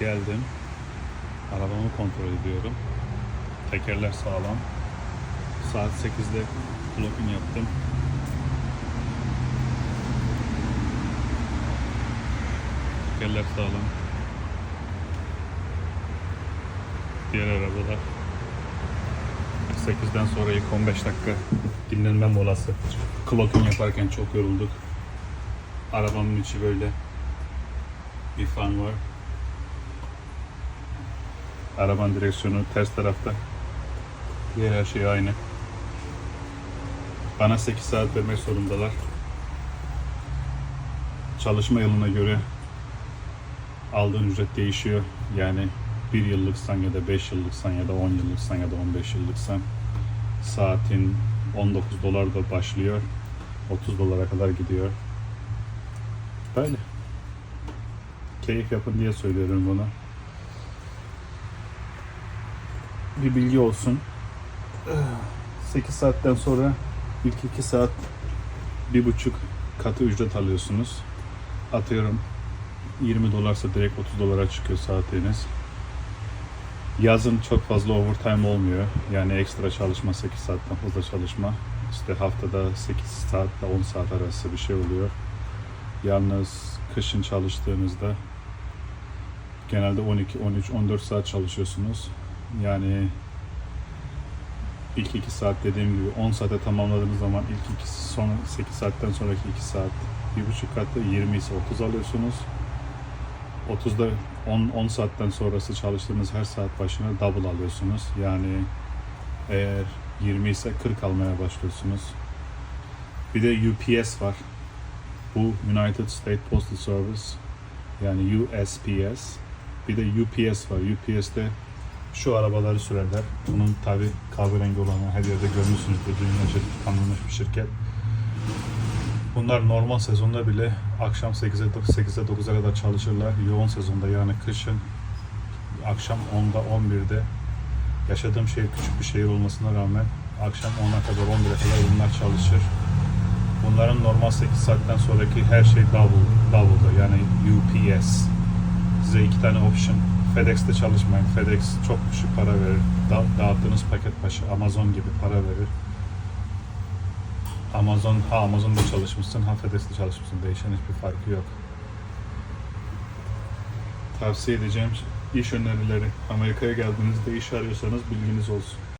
Geldim. Arabamı kontrol ediyorum. Tekerler sağlam. Saat 8'de clock-in yaptım. Tekerler sağlam. Diğer arabalar 8'den sonra ilk 15 dakika dinlenme molası. Clock-in yaparken çok yorulduk. Arabamın içi böyle bir fan var. Arabanın direksiyonu ters tarafta. Diğer her şey aynı. Bana 8 saat vermek zorundalar. Çalışma yılına göre aldığın ücret değişiyor. Yani bir yıllıksan ya da 5 yıllıksan ya da 10 yıllıksan ya da 15 yıllıksan saatin 19 dolar da başlıyor. 30 dolara kadar gidiyor. Böyle. Keyif yapın diye söylüyorum bunu. Bir bilgi olsun. 8 saatten sonra ilk 2 saat bir buçuk katı ücret alıyorsunuz. Atıyorum 20 dolarsa direkt 30 dolara çıkıyor saatiniz. Yazın çok fazla overtime olmuyor. Yani ekstra çalışma 8 saatten fazla çalışma. İşte haftada 8 saatle 10 saat arası bir şey oluyor. Yalnız kışın çalıştığınızda genelde 12, 13, 14 saat çalışıyorsunuz. Yani ilk 2 saat dediğim gibi 10 saate tamamladığınız zaman ilk 2 son 8 saatten sonraki 2 saat bir buçuk katı 20 ise 30 alıyorsunuz. 30'da 10, 10 saatten sonrası çalıştığınız her saat başına double alıyorsunuz. Yani eğer 20 ise 40 almaya başlıyorsunuz. Bir de UPS var. Bu United States Postal Service yani USPS. Bir de UPS var. UPS'te şu arabaları sürerler. Bunun tabi kahverengi olanı her yerde görmüşsünüzdür. Dünya tanınmış bir şirket. Bunlar normal sezonda bile akşam 8'e 8'e 9'a kadar çalışırlar. Yoğun sezonda yani kışın akşam 10'da 11'de yaşadığım şehir küçük bir şehir olmasına rağmen akşam 10'a kadar 11'e kadar bunlar çalışır. Bunların normal 8 saatten sonraki her şey double, double'da yani UPS. Size iki tane option. FedEx'te çalışmayın. FedEx çok düşük para verir. Da, dağıttığınız paket başı Amazon gibi para verir. Amazon, ha Amazon'da çalışmışsın, ha FedEx'te çalışmışsın. Değişen hiçbir farkı yok. Tavsiye edeceğim iş önerileri. Amerika'ya geldiğinizde iş arıyorsanız bilginiz olsun.